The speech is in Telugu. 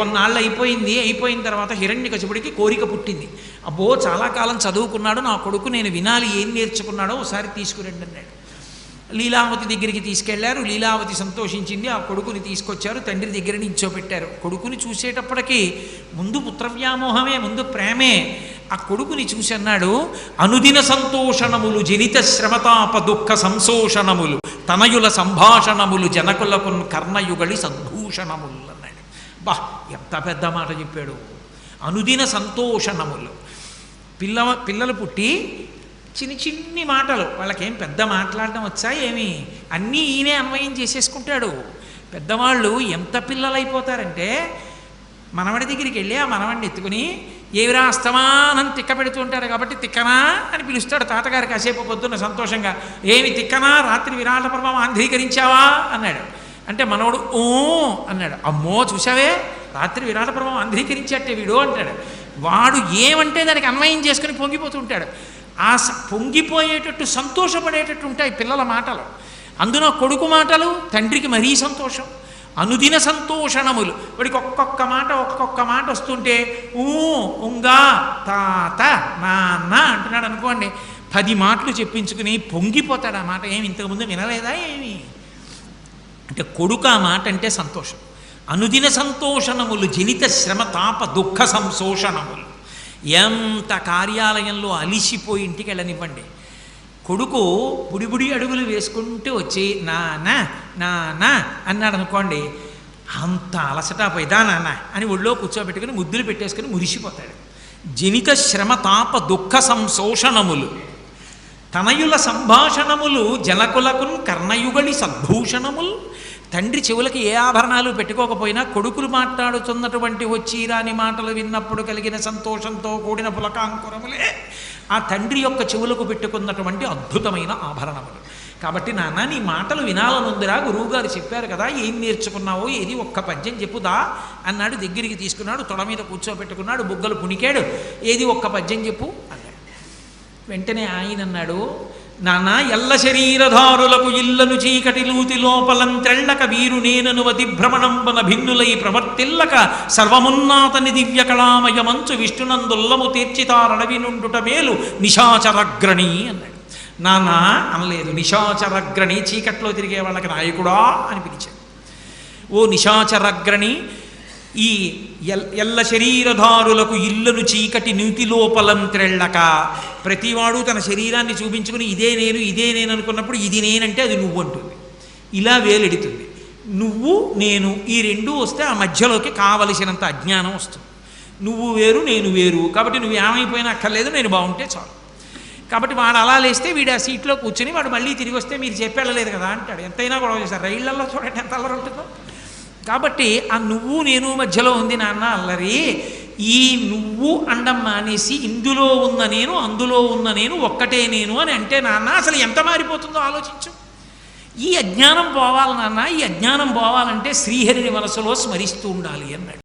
కొన్నాళ్ళు అయిపోయింది అయిపోయిన తర్వాత హిరణ్యకశిపుడికి కోరిక పుట్టింది. అబ్బో చాలా కాలం చదువుకున్నాడు నా కొడుకు నేను వినాలి ఏం నేర్చుకున్నాడో ఒకసారి తీసుకురండి అన్నాడు. లీలావతి దగ్గరికి తీసుకెళ్ళారు లీలావతి సంతోషించింది ఆ కొడుకుని తీసుకొచ్చారు తండ్రి దగ్గర నించోపెట్టారు కొడుకుని చూసేటప్పటికి ముందు పుత్రవ్యామోహమే ముందు ప్రేమే. ఆ కొడుకుని చూసి అన్నాడు అనుదిన సంతోషణములు జనిత శ్రమతాప దుఃఖ సంశోషణములు తనయుల సంభాషణములు జనకులకు కర్ణయుగళి సద్భూషణములు బా ఎంత పెద్ద మాట చెప్పాడు. అనుదిన సంతోషణములు పిల్ల పిల్లలు పుట్టి చిన్ని చిన్ని మాటలు. వాళ్ళకేం పెద్ద మాట్లాడడం వచ్చా ఏమి? అన్నీ ఈయనే అన్వయం చేసేసుకుంటాడు. పెద్దవాళ్ళు ఎంత పిల్లలైపోతారంటే మనవడి దగ్గరికి వెళ్ళి ఆ మనవడిని ఎత్తుకుని ఏవిరా అస్తమానం తిక్క పెడుతూ ఉంటారు కాబట్టి తిక్కనా? అని పిలుస్తాడు తాతగారికి కాసేపు పొద్దున్న సంతోషంగా. ఏమి తిక్కనా? రాత్రి విరాట పర్వం ఆంధ్రీకరించావా అన్నాడు. అంటే మనవడు ఓ అన్నాడు. అమ్మో చూసావే రాత్రి విరాట ప్రభావం అంధీకరించేట్టే వీడు అంటాడు. వాడు ఏమంటే దానికి అన్వయం చేసుకుని పొంగిపోతుంటాడు. ఆ స- పొంగిపోయేటట్టు సంతోషపడేటట్టు ఉంటాయి పిల్లల మాటలు. అందులో కొడుకు మాటలు తండ్రికి మరీ సంతోషం. అనుదిన సంతోషణములు. వాడికి ఒక్కొక్క మాట ఒక్కొక్క మాట వస్తుంటే ఊ ఉంగా తాత నాన్న అంటున్నాడు అనుకోండి. పది మాటలు చెప్పించుకుని పొంగిపోతాడు ఆ మాట. ఏమి ఇంతకుముందు వినలేదా ఏమి? అంటే కొడుకు ఆ మాట అంటే సంతోషం. అనుదిన సంతోషణములు జనిత శ్రమ తాప దుఃఖ సంశోషణములు. ఎంత కార్యాలయంలో అలిసిపోయి ఇంటికి వెళ్ళనివ్వండి. కొడుకు బుడిబుడి అడుగులు వేసుకుంటూ వచ్చి నానా నాన్న అన్నాడు అనుకోండి. అంత అలసట పోయిదా నాన్న అని ఒళ్ళో కూర్చోబెట్టుకుని ముద్దులు పెట్టేసుకుని మురిసిపోతాడు. జనిత శ్రమ తాప దుఃఖ సంశోషణములు. తనయుల సంభాషణములు జనకులకున్ కర్ణయుగళి సద్భూషణములు. తండ్రి చెవులకి ఏ ఆభరణాలు పెట్టుకోకపోయినా కొడుకులు మాట్లాడుతున్నటువంటి వచ్చిరాని మాటలు విన్నప్పుడు కలిగిన సంతోషంతో కూడిన పులకాంకురములే ఆ తండ్రి యొక్క చెవులకు పెట్టుకున్నటువంటి అద్భుతమైన ఆభరణములు. కాబట్టి నాన్న నీ మాటలు వినాలనుందిరా గురువుగారు చెప్పారు కదా ఏం నేర్చుకున్నావో ఏది ఒక్క పద్యం చెప్పుదా అన్నాడు దగ్గరికి తీసుకున్నాడు తొడ మీద కూర్చోబెట్టుకున్నాడు బుగ్గలు పుణికాడు. ఏది ఒక్క పద్యం చెప్పు? వెంటనే ఆయన అన్నాడు నానా ఎల్ల శరీరధారులకు ఇల్లను చీకటి లూతి లోపలం తెళ్ళక వీరు నేనను అతి భ్రమణంబన భిన్నులై ప్రవర్తిల్లక సర్వమున్నాతని దివ్య కళామయ మంచు విష్ణునందుల్లము తీర్చితారడవి నుండుట మేలు నిశాచరగ్రణి అన్నాడు. నానా అనలేదు నిశాచరగ్రణి చీకట్లో తిరిగే వాళ్ళకి నాయకుడా అని పిలిచాడు. ఓ నిశాచరగ్రణి ఈ ఎల్ ఎల్ల శరీరధారులకు ఇల్లును చీకటి నీతి లోపలం త్రెళ్ళక ప్రతివాడు తన శరీరాన్ని చూపించుకుని ఇదే నేను ఇదే నేను అనుకున్నప్పుడు ఇది నేనంటే అది నువ్వు అంటుంది. ఇలా వేలెడుతుంది. నువ్వు నేను ఈ రెండూ వస్తే ఆ మధ్యలోకి కావలసినంత అజ్ఞానం వస్తుంది. నువ్వు వేరు నేను వేరు. కాబట్టి నువ్వు ఏమైపోయినా అక్కర్లేదు నేను బాగుంటే చాలు. కాబట్టి వాడు అలా లేస్తే వీడు ఆ సీట్లో కూర్చుని వాడు మళ్ళీ తిరిగి వస్తే మీరు చెప్పెళ్ళలేదు కదా అంటాడు. ఎంతైనా గొడవ చేస్తారు రైళ్ళలో చూడండి ఎంత అల్లరి ఉంటుందో. కాబట్టి ఆ నువ్వు నేను మధ్యలో ఉంది నాన్న అల్లరి. ఈ నువ్వు అండం మానేసి ఇందులో ఉన్న నేను అందులో ఉన్న నేను ఒక్కటే నేను అని అంటే నాన్న అసలు ఎంత మారిపోతుందో ఆలోచించు. ఈ అజ్ఞానం పోవాలి నాన్న. ఈ అజ్ఞానం పోవాలంటే శ్రీహరిని మనసులో స్మరిస్తూ ఉండాలి అన్నాడు.